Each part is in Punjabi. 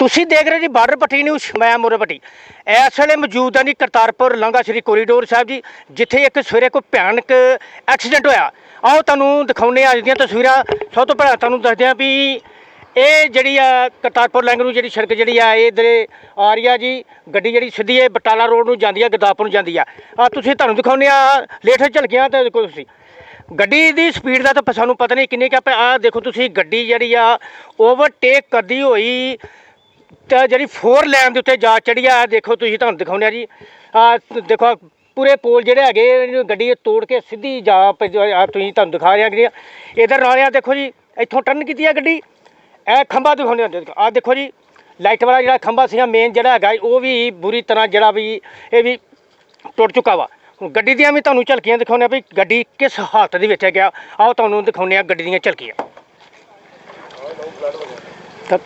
ਤੁਸੀਂ ਦੇਖ ਰਹੇ ਜੀ ਬਾਰਡਰ ਪੱਟੀ ਨਿਊਜ਼, ਮੈਂ ਮੁਰੇ ਪੱਟੀ। ਇਸ ਵੇਲੇ ਮੌਜੂਦ ਹਾਂ ਜੀ ਕਰਤਾਰਪੁਰ ਲਾਂਘਾ ਸ੍ਰੀ ਕੋਰੀਡੋਰ ਸਾਹਿਬ ਜੀ, ਜਿੱਥੇ ਇੱਕ ਸਵੇਰੇ ਕੋਈ ਭਿਆਨਕ ਐਕਸੀਡੈਂਟ ਹੋਇਆ। ਆਓ ਤੁਹਾਨੂੰ ਦਿਖਾਉਂਦੇ ਹਾਂ ਅੱਜ ਦੀਆਂ ਤਸਵੀਰਾਂ। ਸਭ ਤੋਂ ਪਹਿਲਾਂ ਤੁਹਾਨੂੰ ਦੱਸਦੇ ਹਾਂ ਵੀ ਇਹ ਜਿਹੜੀ ਆ ਕਰਤਾਰਪੁਰ ਲਾਂਘੇ ਨੂੰ ਜਿਹੜੀ ਸੜਕ ਜਿਹੜੀ ਆ, ਇਹ ਇਧਰ ਆ ਰਹੀ ਆ ਜੀ। ਗੱਡੀ ਜਿਹੜੀ ਸਿੱਧੀ ਇਹ ਬਟਾਲਾ ਰੋਡ ਨੂੰ ਜਾਂਦੀ ਆ ਗੁਰਦਾਸਪੁਰ ਨੂੰ ਜਾਂਦੀ ਆ। ਆ ਤੁਸੀਂ ਤੁਹਾਨੂੰ ਦਿਖਾਉਂਦੇ ਆ ਲੇਟ ਝਲਕੀਆਂ ਤੇ ਦੇਖੋ ਤੁਸੀਂ। ਗੱਡੀ ਦੀ ਸਪੀਡ ਦਾ ਤਾਂ ਸਾਨੂੰ ਪਤਾ ਨਹੀਂ ਕਿੰਨੀ ਕਿ ਆ ਦੇਖੋ ਤੁਸੀਂ ਗੱਡੀ ਜਿਹੜੀ ਆ, ਓਵਰਟੇਕ ਕਰਦੀ ਹੋਈ ਤਾਂ ਜਿਹੜੀ 4 ਲਾਈਨ ਦੇ ਉੱਤੇ ਜਾ ਚੜੀ ਆ ਦੇਖੋ ਤੁਸੀਂ ਤੁਹਾਨੂੰ ਦਿਖਾਉਂਦੇ ਆ ਜੀ। ਆ ਦੇਖੋ ਪੂਰੇ ਪੋਲ ਜਿਹੜੇ ਹੈਗੇ ਗੱਡੀ ਤੋੜ ਕੇ ਸਿੱਧੀ ਜਾ ਪ- ਆ ਤੁਸੀਂ ਤੁਹਾਨੂੰ ਦਿਖਾ ਰਿਹਾ ਕਿ ਇਧਰ ਨਾਲ ਆ ਦੇਖੋ ਜੀ, ਇੱਥੋਂ ਟਰਨ ਕੀਤੀ ਆ ਗੱਡੀ। ਇਹ ਖੰਭਾ ਦਿਖਾਉਂਦੇ ਹੁੰਦੇ ਆ, ਦੇਖੋ ਜੀ ਲਾਈਟ ਵਾਲਾ ਜਿਹੜਾ ਖੰਭਾ ਸੀਗਾ ਮੇਨ ਜਿਹੜਾ ਹੈਗਾ, ਉਹ ਵੀ ਬੁਰੀ ਤਰ੍ਹਾਂ ਜਿਹੜਾ ਵੀ, ਇਹ ਵੀ ਟੁੱਟ ਚੁੱਕਾ ਵਾ। ਗੱਡੀ ਦੀਆਂ ਵੀ ਤੁਹਾਨੂੰ ਝਲਕੀਆਂ ਦਿਖਾਉਂਦੇ ਆ ਵੀ ਗੱਡੀ ਕਿਸ ਹਾਲਤ ਦੇ ਵਿੱਚ ਹੈਗਾ ਆਓ ਤੁਹਾਨੂੰ ਦਿਖਾਉਂਦੇ ਆ ਗੱਡੀ ਦੀਆਂ ਝਲਕੀਆਂ। ਤਾਂ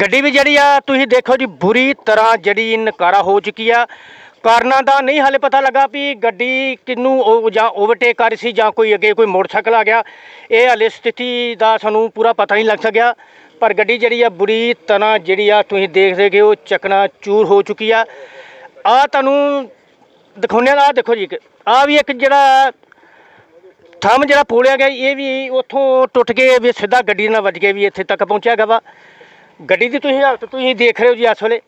ਗੱਡੀ ਵੀ ਜਿਹੜੀ ਆ, ਤੁਸੀਂ ਦੇਖੋ ਜੀ, ਬੁਰੀ ਤਰ੍ਹਾਂ ਜਿਹੜੀ ਨਕਾਰਾ ਹੋ ਚੁੱਕੀ ਆ। ਕਾਰਨਾਂ ਦਾ ਨਹੀਂ ਹਾਲੇ ਪਤਾ ਲੱਗਾ ਵੀ ਗੱਡੀ ਕਿੰਨੂੰ ਉਹ ਜਾਂ ਓਵਰਟੇਕ ਕਰ ਰਹੀ ਸੀ ਜਾਂ ਕੋਈ ਅੱਗੇ ਕੋਈ ਮੋਟਰਸਾਈਕਲ ਆ ਗਿਆ। ਇਹ ਹਾਲੇ ਸਥਿਤੀ ਦਾ ਸਾਨੂੰ ਪੂਰਾ ਪਤਾ ਨਹੀਂ ਲੱਗ ਸਕਿਆ। ਪਰ ਗੱਡੀ ਜਿਹੜੀ ਆ, ਬੁਰੀ ਤਰ੍ਹਾਂ ਜਿਹੜੀ ਆ, ਤੁਸੀਂ ਦੇਖ ਸਕਦੇ ਹੋ ਚੱਕਣਾ ਚੂਰ ਹੋ ਚੁੱਕੀ ਆ। ਆ ਤੁਹਾਨੂੰ ਦਿਖਾਉਂਦੇ ਆ ਦੇਖੋ ਜੀ ਆ ਵੀ ਇੱਕ ਜਿਹੜਾ ਥੰਮ ਜਿਹੜਾ ਪੋਲਿਆ ਗਿਆ ਇਹ ਵੀ ਉੱਥੋਂ ਟੁੱਟ ਕੇ ਵੀ ਸਿੱਧਾ ਗੱਡੀ ਨਾਲ ਵੱਜ ਕੇ ਵੀ ਇੱਥੇ ਤੱਕ ਪਹੁੰਚਿਆ ਗਾ ਵਾ। ਗੱਡੀ ਦੀ ਤੁਸੀਂ ਹਾਲਤ ਤੁਸੀਂ ਦੇਖ ਰਹੇ ਹੋ ਜੀ ਇਸ ਵੇਲੇ।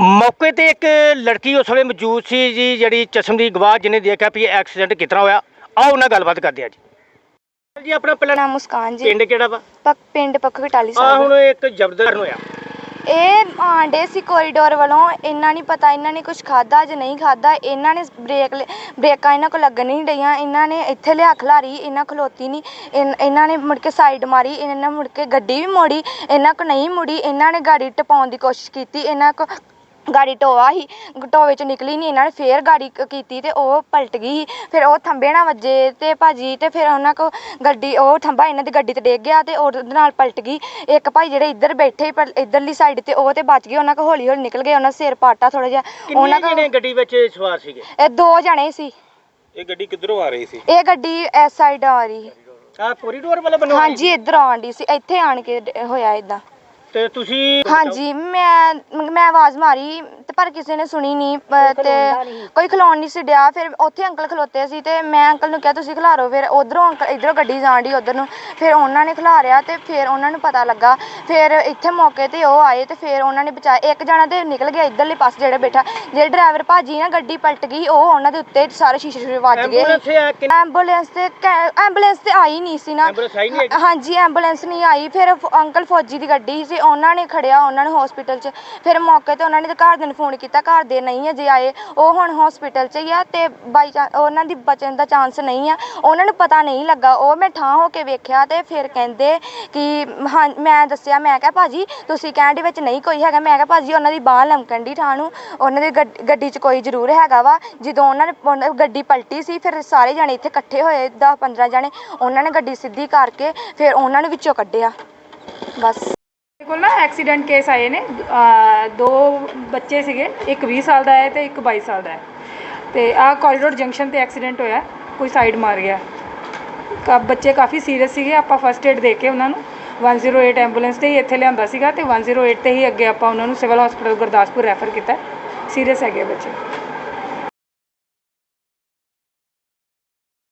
ਮੌਕੇ ਤੇ ਇੱਕ ਲੜਕੀ ਉਸ ਵੇਲੇ ਮੌਜੂਦ ਸੀ ਜੀ, ਜਿਹੜੀ ਚਸ਼ਮ ਦੀ ਗਵਾਹ ਜਿਹਨੇ ਦੇਖਿਆ ਵੀ ਇਹ ਐਕਸੀਡੈਂਟ ਕਿਤਨਾ ਹੋਇਆ। ਆਓ ਉਹਨਾਂ ਗੱਲਬਾਤ ਕਰਦੇ ਆ ਜੀ। ਜੀ ਆਪਣਾ ਪਹਿਲਾਂ ਨਾਮ ਮੁਸਕਾਨ ਜੀ। ਪਿੰਡ ਕਿਹੜਾ ਵਾ? ਪੱਕ ਪਿੰਡ ਪੱਖ ਕਟਾਲੀ ਆ ਸਾਹਿਬ। ਹੁਣ ਇੱਕ ਜ਼ਬਰਦਸਤ ਹੋਇਆ। ਇਹ ਆਂਡੇ ਸੀ ਕੋਰੀਡੋਰ ਵੱਲੋਂ ਇਹਨਾਂ ਨਹੀਂ ਪਤਾ ਇਹਨਾਂ ਨੇ ਕੁਝ ਖਾਦਾ ਜਾਂ ਨਹੀਂ ਖਾਦਾ ਇਹਨਾਂ ਨੇ ਬ੍ਰੇਕ ਲ- ਬ੍ਰੇਕਾਂ ਇਹਨਾਂ ਕੋ ਲੱਗਣ ਨਹੀਂ ਡਈਆਂ ਇਹਨਾਂ ਨੇ ਇੱਥੇ ਲਿਆ ਖਲਾਰੀ ਇਹਨਾਂ ਖਲੋਤੀ ਨਹੀਂ ਇਨ- ਇਹਨਾਂ ਨੇ ਮੁੜ ਕੇ ਸਾਈਡ ਮਾਰੀ ਇਹਨਾਂ ਨੇ ਮੁੜ ਕੇ ਗੱਡੀ ਵੀ ਮੋੜੀ ਇਹਨਾਂ ਕੋ ਨਹੀਂ ਮੁੜੀ ਇਹਨਾਂ ਨੇ ਗਾੜੀ ਟਪਾਉਣ ਦੀ ਕੋਸ਼ਿਸ਼ ਕੀਤੀ ਇਹਨਾਂ ਕੋ ਗਾੜੀ ਟੋਆ ਸੀ ਟੋਵੇ ਚੋਂ ਨਿਕਲੀ ਨਹੀਂ ਇਹਨਾਂ ਨੇ ਫੇਰ ਗਾੜੀ ਕੀਤੀ ਤੇ ਉਹ ਪਲਟ ਗਈ ਫਿਰ ਉਹ ਥੰਬੇ ਨਾਲ ਵੱਜੇ ਤੇ ਭਾਜੀ ਤੇ ਫਿਰ ਉਹਨਾਂ ਕੋ ਗੱਡੀ ਉਹ ਥੰਬਾ ਇਹਨਾਂ ਦੀ ਗੱਡੀ ਤੇ ਡਿੱਗ ਗਿਆ ਤੇ ਉਹਦੇ ਨਾਲ ਪਲਟ ਗਈ। ਇੱਕ ਭਾਈ ਜਿਹੜੇ ਇੱਧਰ ਬੈਠੇ ਪਰ ਇੱਧਰਲੀ ਸਾਈਡ ਤੇ ਉਹ ਤੇ ਬਚ ਗਏ ਉਹਨਾਂ ਕੋ ਹੌਲੀ ਹੌਲੀ ਨਿਕਲ ਗਏ ਉਹਨਾਂ ਦਾ ਸਿਰ ਪਾਟਾ ਥੋੜਾ ਜਿਹਾ ਕਿੰਨੇ ਉਹਨਾਂ ਕੋ ਜਣੇ ਗੱਡੀ ਵਿੱਚ ਸਵਾਰ ਸੀਗੇ? ਇਹ ਦੋ ਜਣੇ ਸੀ। ਇਹ ਗੱਡੀ ਕਿੱਧਰੋਂ ਆ ਰਹੀ ਸੀ? ਇਹ ਗੱਡੀ ਇਸ ਸਾਈਡ ਆ ਰਹੀ। ਆ ਕੋਰੀਡੋਰ ਵਾਲੇ ਬਣਵਾਈ ਹਾਂਜੀ ਇੱਧਰ ਆਉਣ ਡਈ ਸੀ ਇੱਥੇ ਆਣ ਕੇ ਹੋਇਆ ਇਦਾਂ ਤੇ ਤੁਸੀਂ ਹਾਂਜੀ ਮੈਂ ਮੈਂ ਆਵਾਜ਼ ਮਾਰੀ। ਤੇ ਪਰ ਕਿਸੇ ਨੇ ਸੁਣੀ ਨਹੀਂ ਪ- ਤੇ ਕੋਈ ਖਲੋਣ ਨਹੀਂ ਸੀ ਡਿਆ। ਫਿਰ ਉੱਥੇ ਅੰਕਲ ਖਲੋਤੇ ਸੀ ਤੇ ਮੈਂ ਅੰਕਲ ਨੂੰ ਕਿਹਾ ਤੁਸੀਂ ਖਿਲਾਰੋ। ਫਿਰ ਉਧਰੋਂ ਅੰਕਲ ਇਧਰੋਂ ਗੱਡੀ ਜਾਣ ਡਈ ਉਧਰ ਨੂੰ। ਫਿਰ ਉਹਨਾਂ ਨੇ ਖਿਲਾਰਿਆ ਤੇ ਫਿਰ ਉਹਨਾਂ ਨੂੰ ਪਤਾ ਲੱਗਾ। ਫਿਰ ਇੱਥੇ ਮੌਕੇ ਤੇ ਉਹ ਆਏ ਤੇ ਫਿਰ ਉਹਨਾਂ ਨੇ ਬਚਾਇਆ ਇੱਕ ਜਣਾ ਤੇ ਨਿਕਲ ਗਿਆ ਇਧਰਲੇ ਪਾਸੇ ਜਿਹੜਾ ਬੈਠਾ। ਜਿਹੜੇ ਡਰਾਈਵਰ ਭਾਜੀ ਨਾ ਗੱਡੀ ਪਲਟ ਗਈ ਉਹ ਉਹਨਾਂ ਦੇ ਉੱਤੇ ਸਾਰੇ ਸ਼ੀਸ਼ੇ ਸ਼ੂਸ਼ੇ ਵੱਜ ਗਏ। ਐਂਬੂਲੈਂਸ ਆ ਕਿ ਐਂਬੂਲੈਂਸ ਤੇ ਕੈ- ਐਂਬੂਲੈਂਸ ਤੇ ਆਈ ਨਹੀਂ ਸੀ ਨਾ। ਐਂਬੂਲੈਂਸ ਆਈ ਨਹੀਂ ਹੈਗੀ? ਹਾਂਜੀ ਐਂਬੂਲੈਂਸ ਨਹੀਂ ਆਈ। ਫਿਰ ਫ- ਅੰਕਲ ਫੌਜੀ ਦੀ ਗੱਡੀ ਸੀ ਉਹਨਾਂ ਨੇ ਖੜਿਆ ਉਹਨਾਂ ਨੂੰ ਹਸਪੀਟਲ 'ਚ। ਫਿਰ ਮੌਕੇ ਤੇ ਉਹਨਾਂ ਨੇ ਤੇ ਘਰਦਿਆਂ ਨੂੰ ਫੋਨ ਕੀਤਾ, ਘਰ ਦੇ ਨਹੀਂ ਅਜੇ ਆਏ। ਉਹ ਹੁਣ ਹਸਪੀਟਲ 'ਚ ਹੀ ਆ ਤੇ ਬਾਈ ਚਾਂਸ ਉਹਨਾਂ ਦੀ ਬਚਣ ਦਾ ਚਾਂਸ ਨਹੀਂ ਆ। ਉਹਨਾਂ ਨੂੰ ਪਤਾ ਨਹੀਂ ਲੱਗਾ। ਉਹ ਮੈਂ ਠਾਂ ਹੋ ਕੇ ਵੇਖਿਆ ਤੇ ਫਿਰ ਕਹਿੰਦੇ ਕਿ, ਹਾਂ, ਮੈਂ ਦੱਸਿਆ, ਮੈਂ ਕਿਹਾ, ਭਾਜੀ, ਤੁਸੀਂ ਕਹਿਣ ਦੇ ਵਿੱਚ ਨਹੀਂ ਕੋਈ ਹੈਗਾ। ਮੈਂ ਕਿਹਾ, ਭਾਜੀ, ਉਹਨਾਂ ਦੀ ਬਾਹ ਲਮਕਣ ਦੀ ਠਾਂ ਨੂੰ। ਉਹਨਾਂ ਦੀ ਗੱਡ- ਗੱਡੀ 'ਚ ਕੋਈ ਜ਼ਰੂਰ ਹੈਗਾ ਵਾ। ਜਦੋਂ ਉਹਨਾਂ ਨੇ, ਉਹਨਾਂ ਦੀ ਗੱਡੀ ਪਲਟੀ ਸੀ, ਫਿਰ ਸਾਰੇ ਜਣੇ ਇੱਥੇ ਇਕੱਠੇ ਹੋਏ 10 15 ਜਣੇ। ਉਹਨਾਂ ਨੇ ਗੱਡੀ ਸਿੱਧੀ ਕਰਕੇ ਫਿਰ ਉਹਨਾਂ ਨੂੰ ਵਿੱਚੋਂ ਕੱਢਿਆ। ਬਸ। ਕੋਲ ਨਾ ਐਕਸੀਡੈਂਟ ਕੇਸ ਆਏ ਨੇ, ਅਹ, ਦੋ ਬੱਚੇ ਸੀਗੇ, ਇੱਕ 20 ਸਾਲ ਦਾ ਹੈ ਤੇ ਇੱਕ 22 ਸਾਲ ਦਾ ਹੈ। ਤੇ ਆਹ ਕੋਰੀਡੋਰ ਜੰਕਸ਼ਨ ਤੇ ਐਕਸੀਡੈਂਟ ਹੋਇਆ, ਕੋਈ ਸਾਈਡ ਮਾਰ ਗਿਆ। ਕਾ, ਬੱਚੇ ਕਾਫੀ ਸੀਰੀਅਸ ਸੀਗੇ, ਆਪਾਂ ਫਸਟ ਏਡ ਦੇ ਕੇ ਉਹਨਾਂ ਨੂੰ 108 ਐਂਬੂਲੈਂਸ ਤੇ ਹੀ ਇੱਥੇ ਲਿਆਂਦਾ ਸੀਗਾ ਤੇ 108 ਤੇ ਹੀ ਅੱਗੇ ਆਪਾਂ ਉਹਨਾਂ ਨੂੰ ਸਿਵਲ ਹਸਪੀਟਲ ਗੁਰਦਾਸਪੁਰ ਰੈਫਰ ਕੀਤਾ। ਸੀਰੀਅਸ ਹੈਗੇ ਬੱਚੇ।